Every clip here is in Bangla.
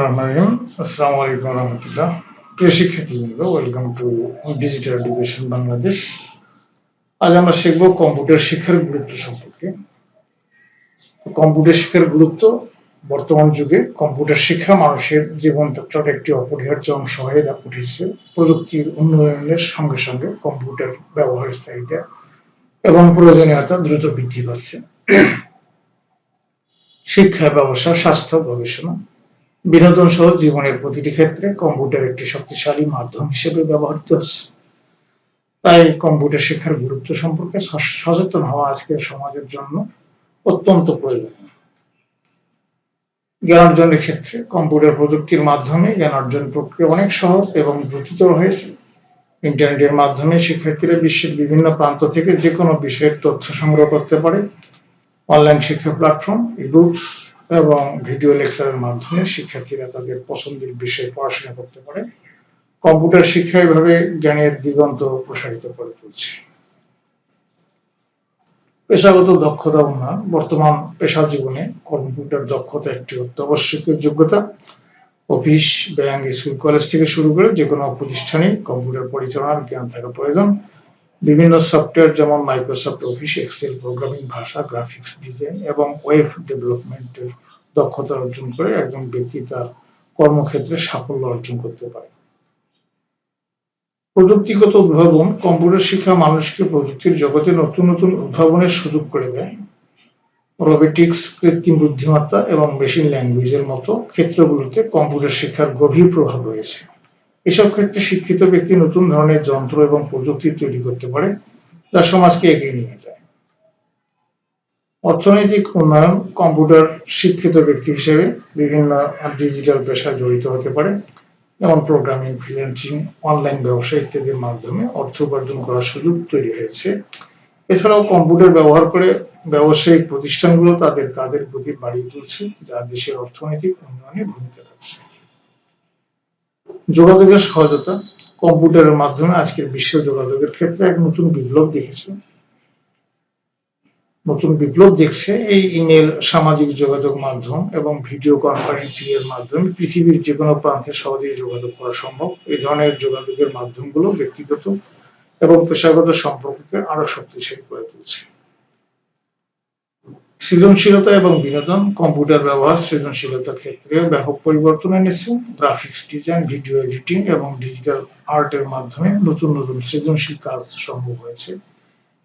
রহিম। প্রিয় শিক্ষার্থীবৃন্দ, welcome to digital education Bangladesh. আজ আমরা শিখব কম্পিউটার শিক্ষার গুরুত্ব সম্পর্কে। কম্পিউটার শিক্ষার গুরুত্ব বর্তমান যুগে কম্পিউটার শিক্ষা মানুষের জীবনযাত্রার একটি অপরিহার্য অংশ হয়ে উঠেছে প্রযুক্তির উন্নয়নের সঙ্গে সঙ্গে কম্পিউটার ব্যবহারের চাহিদা এবং প্রয়োজনীয়তা দ্রুত বৃদ্ধি পাচ্ছে। শিক্ষা, ব্যবসা, স্বাস্থ্য, গবেষণা বিনোদন সহ জীবনের প্রতিটি ক্ষেত্রে কম্পিউটার একটি শক্তিশালী মাধ্যম হিসেবে ব্যবহৃত হচ্ছে। তাই কম্পিউটার শিক্ষার গুরুত্ব সম্পর্কে সচেতন হওয়া আজকের সমাজের জন্য অত্যন্ত প্রয়োজনীয় জ্ঞান অর্জনের ক্ষেত্রে কম্পিউটার প্রযুক্তির মাধ্যমে জ্ঞান অর্জন প্রক্রিয়া অনেক সহজ এবং দ্রুততর হয়েছে। ইন্টারনেটের মাধ্যমে শিক্ষার্থীরা বিশ্বের বিভিন্ন প্রান্ত থেকে যে কোনো বিষয়ের তথ্য সংগ্রহ করতে পারে। অনলাইন শিক্ষা প্ল্যাটফর্ম ইবুকস এবং ভিডিও লেকচারের মাধ্যমে শিক্ষার্থীরা তাদের পছন্দের বিষয়ে পড়াশোনা করতে পারে। কম্পিউটার শিক্ষা এভাবে জ্ঞানের দিগন্ত প্রসারিত করে তুলছে। পেশাগত দক্ষতা উন্নয়ন বর্তমান পেশা জীবনে কম্পিউটার দক্ষতা একটি অত্যাবশ্যকীয় যোগ্যতা। অফিস, ব্যাংক, স্কুল, কলেজ থেকে শুরু করে যে কোনো প্রতিষ্ঠানে কম্পিউটার পরিচালনার জ্ঞান থাকা প্রয়োজন। বিভিন্ন সফটওয়্যার যেমন মাইক্রোসফট অফিস, এক্সেল, প্রোগ্রামিং ভাষা, গ্রাফিক্স, ডিজাইন এবং ওয়েব ডেভেলপমেন্টের দক্ষতা অর্জন করে একজন ব্যক্তি তার কর্মক্ষেত্রে সাফল্য অর্জন করতে পারে। প্রযুক্তিগত উদ্ভাবন কম্পিউটার শিক্ষা মানুষকে প্রযুক্তির জগতে নতুন নতুন উদ্ভাবনের সুযোগ করে দেয়। রোবোটিক্স, কৃত্রিম বুদ্ধিমত্তা এবং মেশিন ল্যাঙ্গুয়েজের মতো ক্ষেত্রগুলোতে কম্পিউটার শিক্ষার গভীর প্রভাব রয়েছে। এসব ক্ষেত্রে শিক্ষিত ব্যক্তি নতুন ধরনের যন্ত্র এবং প্রযুক্তি তৈরি করতে পারে, যা সমাজকে এগিয়ে নিয়ে যায়। অর্থনৈতিক উন্নয়ন কম্পিউটার শিক্ষিত ব্যক্তি হিসেবে বিভিন্ন ডিজিটাল পেশায় জড়িত হতে পারে, যেমন প্রোগ্রামিং ফ্রিল্যান্সিং অনলাইন ব্যবসা ইত্যাদির মাধ্যমে অর্থ উপার্জন করার সুযোগ তৈরি হয়েছে। এছাড়াও কম্পিউটার ব্যবহার করে ব্যবসায়িক প্রতিষ্ঠানগুলো তাদের কাজের গতি বাড়িয়ে তুলছে, যা দেশের অর্থনৈতিক উন্নয়নে ভূমিকা রাখছে। যোগাযোগের সহজতা, কম্পিউটারের মাধ্যমে আজকের বিশ্ব যোগাযোগের ক্ষেত্রে এক নতুন বিপ্লব দেখেছে। নতুন বিপ্লব দেখছে এই ইমেল সামাজিক যোগাযোগ মাধ্যম এবং ভিডিও কনফারেন্সিং এর মাধ্যমে পৃথিবীর যে কোনো প্রান্তে সহজেই যোগাযোগ করা সম্ভব। এই ধরনের যোগাযোগের মাধ্যমগুলো ব্যক্তিগত এবং পেশাগত সম্পর্ককে আরও শক্তিশালী করে তুলছে। সৃজনশীলতা এবং বিনোদন, কম্পিউটার ব্যবহার সৃজনশীলতার ক্ষেত্রে ব্যাপক পরিবর্তন এনেছে। গ্রাফিক্স ডিজাইন ভিডিও এডিটিং এবং ডিজিটাল আর্টের মাধ্যমে নতুন নতুন সৃজনশীল কাজ সম্ভব হয়েছে।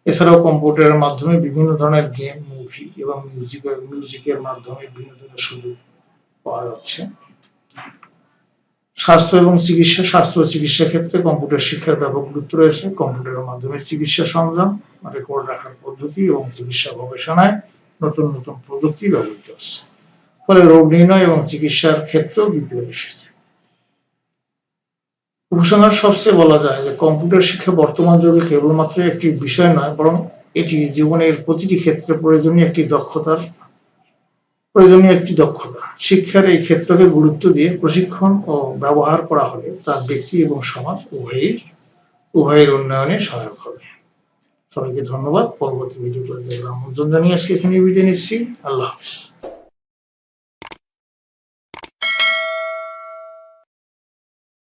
এছাড়াও কম্পিউটারের মাধ্যমে বিভিন্ন ধরনের গেম মুভি এবং মিউজিকের মিউজিকের মাধ্যমে বিনোদনের সুযোগ পাওয়া যাচ্ছে। স্বাস্থ্য এবং চিকিৎসা, স্বাস্থ্য চিকিৎসা ক্ষেত্রে কম্পিউটার শিক্ষার ব্যাপক গুরুত্ব রয়েছে। কম্পিউটারের মাধ্যমে চিকিৎসা সরঞ্জাম রেকর্ড রাখার পদ্ধতি এবং চিকিৎসা গবেষণায় নতুন নতুন প্রযুক্তি ব্যবহৃত হচ্ছে। ফলে রোগ নির্ণয় এবং চিকিৎসার ক্ষেত্রেও বিপ্লব এসেছে। উপসংহার সবচেয়ে বলা যায় যে কম্পিউটার শিক্ষা বর্তমান যুগে কেবলমাত্র একটি বিষয় নয়, বরং এটি জীবনের প্রতিটি ক্ষেত্রে প্রয়োজনীয় একটি দক্ষতার, প্রয়োজনীয় একটি দক্ষতা। শিক্ষার এই ক্ষেত্রকে গুরুত্ব দিয়ে প্রশিক্ষণ ও ব্যবহার করা হলে তার ব্যক্তি এবং সমাজ উভয়ের উভয়ের উন্নয়নে সহায়ক হবে। সবাইকে ধন্যবাদ। পরবর্তী ভিডিও আমন্ত্রণ জানিয়ে আজকে এখানে বিদায় নিচ্ছি। আল্লাহ হাফিজ।